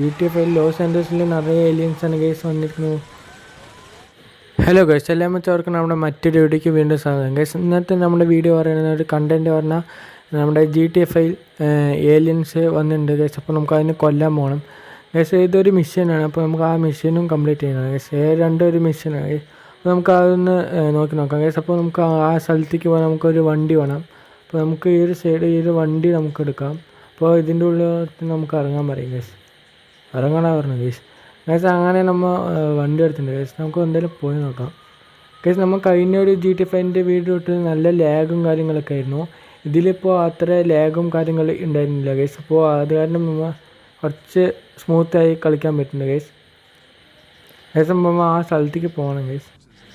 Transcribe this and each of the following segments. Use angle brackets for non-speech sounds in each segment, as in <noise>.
U Los ആൻഡേഴ്സിൽ നിറയെ aliens case വന്നിരിക്കുന്നത്. ഹലോ ഗൈസ് എല്ലാം വെച്ചവർക്ക് നമ്മുടെ മറ്റൊരു വീഡിയോയ്ക്ക് വീണ്ടും സ്വാഗതം. ഗൈസ് ഇന്നത്തെ നമ്മുടെ വീഡിയോ പറയുന്ന ഒരു കണ്ടന്റ് പറഞ്ഞാൽ നമ്മുടെ G T F I aliens വന്നിട്ടുണ്ട് ഗൈസ് അപ്പോൾ നമുക്ക് അതിനെ കൊല്ലാൻ പോകണം ഗൈസ് ഇതൊരു മിഷനാണ് അപ്പോൾ നമുക്ക് ആ മിഷനും കംപ്ലീറ്റ് ചെയ്യണം. ഗൈസ് രണ്ടും ഒരു മിഷനാണ് അപ്പോൾ നമുക്ക് അതൊന്ന് നോക്കി നോക്കാം. ഗൈസ് അപ്പോൾ നമുക്ക് ആ സ്ഥലത്തേക്ക് പോകാൻ നമുക്കൊരു വണ്ടി വേണം. അപ്പോൾ നമുക്ക് ഈ ഒരു സൈഡ് ഈ ഒരു വണ്ടി നമുക്ക് എടുക്കാം. അപ്പോൾ ഇതിന്റെ ഉള്ളിൽ നമുക്ക് ഇറങ്ങാൻ പറയും ഗൈസ് ഇറങ്ങണ പറഞ്ഞു ഗൈസ് ഗൈസ് അങ്ങനെ നമ്മൾ വണ്ടി എടുത്തിട്ടുണ്ട്. ഗൈസ് നമുക്ക് എന്തായാലും പോയി നോക്കാം. ഗൈസ് നമ്മൾ കഴിഞ്ഞ ഒരു ജി ടി ഫൈവിന്റെ വീഡിയോ ഇട്ട് നല്ല ലാഗും കാര്യങ്ങളൊക്കെ ആയിരുന്നു. ഇതിലിപ്പോൾ അത്ര ലാഗും കാര്യങ്ങൾ ഉണ്ടായിരുന്നില്ല ഗൈസ് അപ്പോൾ അത് കാരണം നമ്മൾ കുറച്ച് സ്മൂത്തായി കളിക്കാൻ പറ്റുന്നുണ്ട് ഗൈസ് ഗൈസ് നമ്മൾ ആ സ്ഥലത്തേക്ക് പോകണം ഗൈസ്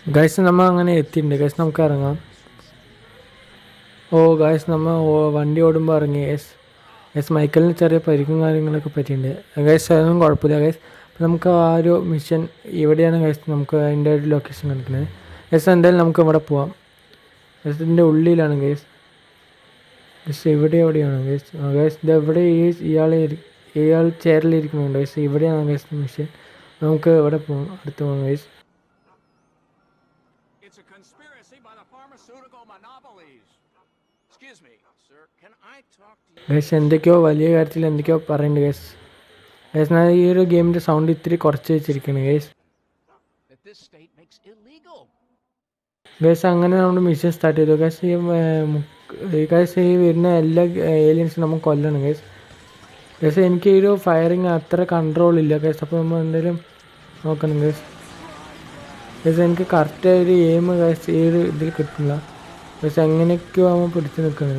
ഗൈസ് നമ്മൾ അങ്ങനെ എത്തിയിട്ടുണ്ട്. ഗൈസ് നമുക്ക് ഇറങ്ങാം. ഓ ഗൈസ് നമ്മൾ വണ്ടി ഓടുമ്പോൾ ഇറങ്ങി ഗൈസ് ഗൈസ് മൈക്കലിന് ചെറിയ പരിക്കും കാര്യങ്ങളൊക്കെ പറ്റിയിട്ടുണ്ട്. ഗൈസ് അതൊന്നും കുഴപ്പമില്ല ഗൈസ് അപ്പോൾ നമുക്ക് ആ ഒരു മിഷൻ ഇവിടെയാണ് ഗൈസ് നമുക്ക് അതിന്റെ ഒരു ലൊക്കേഷൻ കാണിക്കുന്നത്. ഗൈസ് എന്തായാലും നമുക്ക് ഇവിടെ പോവാം. ഗൈസ് ഇതിന്റെ ഉള്ളിലാണ് ഗൈസ് ഗൈസ് ഇവിടെ എവിടെയാണ് ഗൈസ് ഗൈസ് ഇത് എവിടെ ഈ ഇയാൾ ഇയാൾ ചെയറിലിരിക്കുന്നുണ്ട് ഗൈസ് ഇവിടെയാണ് ഗൈസ് മിഷൻ നമുക്ക് ഇവിടെ പോകാം അടുത്ത് പോകാം guys It's a conspiracy by the pharmaceutical monopolies. Guys എന്തൊക്കെയോ വലിയ കാര്യത്തിൽ എന്തൊക്കെയോ പറയുന്നുണ്ട് ഗൈസ് ഗൈസ് ഞാൻ ഈ ഒരു ഗെയിമിന്റെ സൗണ്ട് ഇത്തിരി കുറച്ച് വെച്ചിരിക്കുകയാണ് ഗൈസ്. ഗൈസ് അങ്ങനെ നമ്മുടെ മിഷൻ സ്റ്റാർട്ട് ചെയ്തു. ഗൈസ് ഈ ഗൈസ് ഈ വരുന്ന എല്ലാ ഏലിയൻസും നമുക്ക് കൊല്ലണം ഗൈസ് ഗൈസ് എനിക്ക് ഈ ഒരു ഫയറിങ് അത്ര കൺട്രോൾ ഇല്ല ഗൈസ് അപ്പോൾ നമ്മൾ എന്തെങ്കിലും നോക്കണം ഗൈസ് ഗൈസ് എനിക്ക് കറക്റ്റ് ഒരു എയിം ഗൈസ് ഈ ഒരു ഇതിൽ കിട്ടില്ല ഗൈസ് എങ്ങനെയൊക്കെയോ നമ്മൾ പിടിച്ച് നിൽക്കണം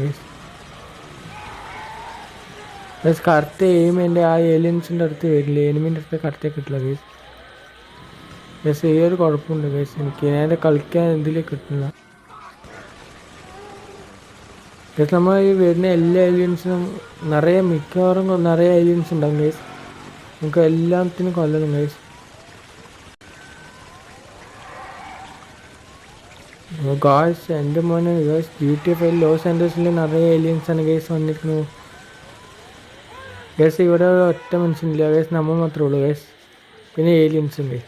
ഗൈസ് കറക്റ്റ് എയിം എന്റെ ആ ഏലിയൻസിന്റെ അടുത്ത് വരില്ല. എനിമിന്റെ അടുത്ത് കറക്റ്റ് കിട്ടില്ല ഗൈസ് ബസ് ഈ ഒരു കുഴപ്പമുണ്ട് ഗൈസ് എനിക്ക്. നേരെ കളിക്കാൻ എന്തിലേ കിട്ടില്ല ഗൈസ് നമ്മൾ ഈ വരുന്ന എല്ലാ ഏലിയൻസിനും നിറയെ മിക്കവാറും നിറയെ ഏലിയൻസ് ഉണ്ടാവും ഗൈസ് നമുക്ക് എല്ലാത്തിനും കൊല്ലണം ഗൈസ് ഗായ്സ് എന്റെ മോനെ guys G T five Los ആൻഡേഴ്സിൽ നിറയെ ആണ് ഗൈസ് വന്നിരിക്കുന്നത് ഗൈസ് ഇവിടെ ഒറ്റ മനുഷ്യനില്ല. ഗൈസ് നമ്മൾ മാത്രമേ ഉള്ളൂ ഗൈസ് പിന്നെ ഏലിയൻസ് ഉണ്ട്.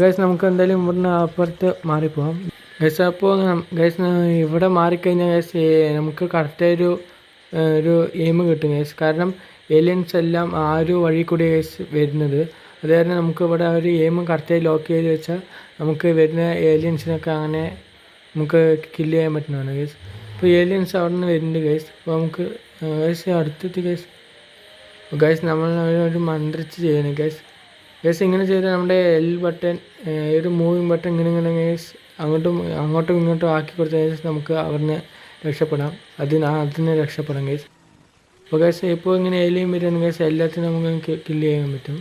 ഗൈസ് നമുക്ക് എന്തായാലും ഇവിടുന്ന് അപ്പുറത്ത് മാറിപ്പോവാം. ഗൈസ് അപ്പോൾ ഗൈസ് ഇവിടെ മാറിക്കഴിഞ്ഞാൽ ഗൈസ് നമുക്ക് കറക്റ്റായൊരു ഒരു എയിം കിട്ടും ഗൈസ് കാരണം ഏലിയൻസ് എല്ലാം ആ ഒരു വഴി കൂടി ഗൈസ് വരുന്നത്. അതുകാരണം നമുക്ക് ഇവിടെ ഒരു എയിം കറക്റ്റായി ലോക്ക് ചെയ്ത് വെച്ചാൽ നമുക്ക് വരുന്ന ഏലിയൻസിനൊക്കെ അങ്ങനെ നമുക്ക് കില്ല് ചെയ്യാൻ പറ്റുന്നതാണ് ഗൈസ് ഇപ്പോൾ ഏലിയൻസ് അവിടെ നിന്ന് വരുന്നുണ്ട് ഗൈസ് അപ്പോൾ നമുക്ക് ഗൈസ് അടുത്തെത്തി ഗൈസ് ഗൈസ് നമ്മൾ ഒരു മന്ത്രിച്ച് ചെയ്യണം ഗൈസ് ഗൈസ് ഇങ്ങനെ ചെയ്താൽ നമ്മുടെ എൽ ബട്ടൺ ഒരു മൂവിങ് ബട്ടൺ ഇങ്ങനെ ഇങ്ങനെ ഗൈസ് അങ്ങോട്ടും അങ്ങോട്ടും ഇങ്ങോട്ടും ആക്കി കൊടുത്താൽ ഗൈസ് നമുക്ക് അവിടുന്ന് രക്ഷപ്പെടാം. അതിന് അതിന് രക്ഷപ്പെടാം ഗൈസ് അപ്പോൾ ഗൈസ് ഇപ്പോൾ ഇങ്ങനെ ഏലിയൻ വരുന്ന ഗൈസ് എല്ലാത്തിനും നമുക്ക് കില്ല് ചെയ്യാൻ പറ്റും.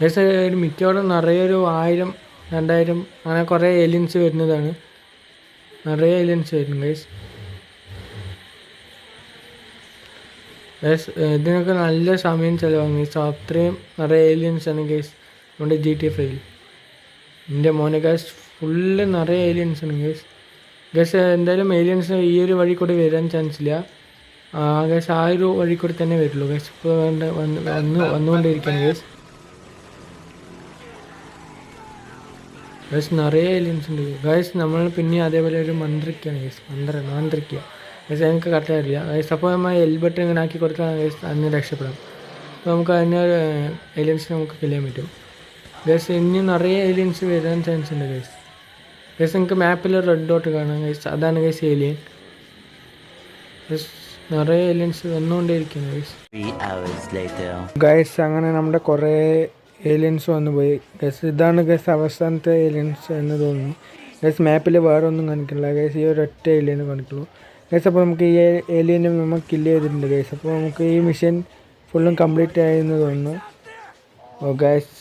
ഗൈസ് മിക്കവാറും നിറയെ ഒരു ആയിരം രണ്ടായിരം അങ്ങനെ കുറേ ഏലിയൻസ് വരുന്നതാണ്. നിറയെ ഏലിയൻസ് വരും ഗൈസ് ഗൈസ് ഇതിനൊക്കെ നല്ല സമയം ചിലവാണ് ഗൈസ് അത്രയും നിറയെ ഏലിയൻസ് ആണ് ഗൈസ് നമ്മുടെ ജി ടി എഫ് ഐയിൽ എന്റെ മോനെ ഗൈസ് ഫുള്ള് നിറയെ ഏലിയൻസ് ആണ് ഗൈസ് ഗൈസ് എന്തായാലും ഏലിയൻസ് ഈ ഒരു വഴി കൂടി വരാൻ ചാൻസ് ഇല്ല. ഗൈസ് ആ ഒരു വഴി കൂടി തന്നെ വരുള്ളൂ ഗൈസ് ഇപ്പോൾ വന്ന് വന്നുകൊണ്ടിരിക്കുകയാണ് ഗൈസ് ഗൈസ് നിറയെ ഏലിയൻസ് ഉണ്ട്. ഗൈസ് നമ്മൾ പിന്നെ അതേപോലെ ഒരു മന്ത്രിക്കാണ്. ഗൈസ് മന്ത്ര മാന്ത്രിക്ക. ഗൈസ് എനിക്ക് കറക്റ്റ് അറിയില്ല ഗൈസ് അപ്പോൾ നമ്മൾ എൽബട്ട് ഇങ്ങനെ ആക്കി കൊടുത്താൽ ഗൈസ് അതിന് രക്ഷപ്പെടാം. അപ്പോൾ നമുക്ക് അതിന് ഏലിയൻസ് നമുക്ക് കില്ല് ചെയ്യാൻ പറ്റും. ഗൈസ് ഇനി നിറയെ ഏലിയൻസ് വരാൻ ചാൻസ് ഉണ്ട് ഗൈസ് ഗൈസ് നിങ്ങൾക്ക് മാപ്പിൽ റെഡ് ഡോട്ട് കാണാം. ഗൈസ് അതാണ് ഗൈസ് ഏലിയൻ ഗൈസ് നിറയെ aliens വന്നുകൊണ്ടേയിരിക്കുന്നു guys Three hours later. Guys അങ്ങനെ നമ്മുടെ കുറേ ഏലിയൻസ് വന്നു പോയി. ഗൈസ് ഇതാണ് ഗസ് അവസാനത്തെ ഏലിയൻസ് എന്ന് തോന്നുന്നു. ഗസ് മാപ്പിൽ വേറെ ഒന്നും കാണിക്കില്ല ഗസ് ഈ ഒരൊറ്റ ഏലിയനെ കാണിക്കുള്ളൂ. ഗസ് അപ്പോൾ നമുക്ക് ഈ ഏലിയനെ നമ്മൾ കില്ല് ചെയ്തിട്ടുണ്ട് ഗൈസ് അപ്പോൾ നമുക്ക് ഈ മിഷൻ ഫുള്ളും കംപ്ലീറ്റ് ആയി എന്ന് തോന്നുന്നു. ഓ ഗൈസ്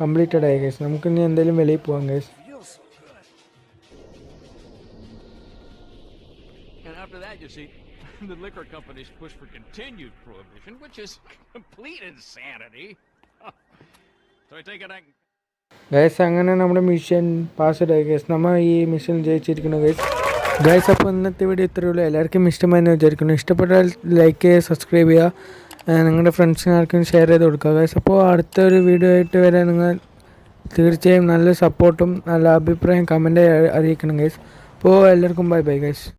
കംപ്ലീറ്റഡ് ആയി ഗൈസ് നമുക്ക് ഇനി എന്തെങ്കിലും വെളിയിൽ പോവാം guys <laughs> the liquor companies push for continued prohibition, which is <laughs> complete insanity. Guys അങ്ങനെ നമ്മുടെ മിഷൻ പാസ്വേഡ് ആയി. ഗൈസ് നമ്മൾ ഈ മിഷൻ ജയിച്ചിരിക്കുന്നു ഗൈസ് ഗൈസ് അപ്പോൾ ഇന്നത്തെ വീഡിയോ ഇത്രയേ ഉള്ളൂ. എല്ലാവർക്കും ഇഷ്ടമായെന്ന് വിചാരിക്കുന്നു. ഇഷ്ടപ്പെട്ടാൽ ലൈക്ക് ചെയ്യുക. സബ്സ്ക്രൈബ് ചെയ്യുക നിങ്ങളുടെ ഫ്രണ്ട്സിന് ആർക്കും ഷെയർ ചെയ്ത് കൊടുക്കുക ഗൈസ് അപ്പോൾ അടുത്തൊരു വീഡിയോ ആയിട്ട് വരെ നിങ്ങൾ തീർച്ചയായും നല്ല സപ്പോർട്ടും നല്ല അഭിപ്രായം കമന്റ് അറിയിക്കണം ഗൈസ് അപ്പോൾ എല്ലാവർക്കും ബൈ ബൈ ഗൈസ്